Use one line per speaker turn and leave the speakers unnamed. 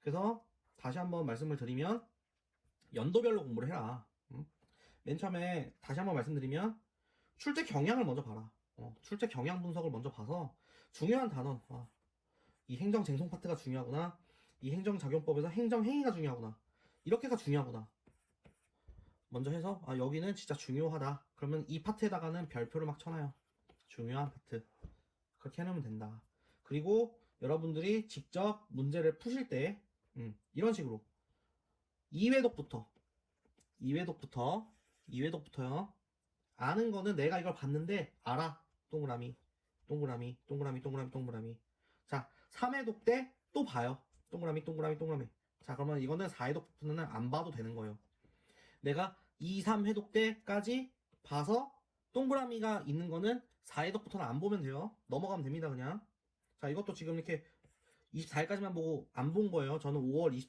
그래서 다시 한번 말씀을 드리면 연도별로 공부를 해라. 음? 맨 처음에 다시 한번 말씀드리면 출제 경향을 먼저 봐라. 어, 출제 경향 분석을 먼저 봐서 중요한 단원, 아, 이 행정 쟁송 파트가 중요하구나. 이 행정 작용법에서 행정 행위가 중요하구나. 이렇게가 중요하구나. 먼저 해서 아, 여기는 진짜 중요하다. 그러면 이 파트에다가는 별표를 막 쳐놔요. 중요한 파트. 그렇게 해놓으면 된다. 그리고 여러분들이 직접 문제를 푸실 때 음, 이런 식으로 2회독부터 2회독부터 2회독부터요. 아는 거는 내가 이걸 봤는데 알아. 동그라미 동그라미 동그라미 동그라미 동그라미 자 3회독 때 또 봐요. 동그라미 동그라미 동그라미 자 그러면 이거는 4회독부터는 안 봐도 되는 거예요. 내가 2, 3회독 때까지 봐서 동그라미가 있는 거는 4회독부터는 안 보면 돼요. 넘어가면 됩니다, 그냥. 자, 이것도 지금 이렇게 24일까지만 보고 안 본 거예요. 저는 5월 20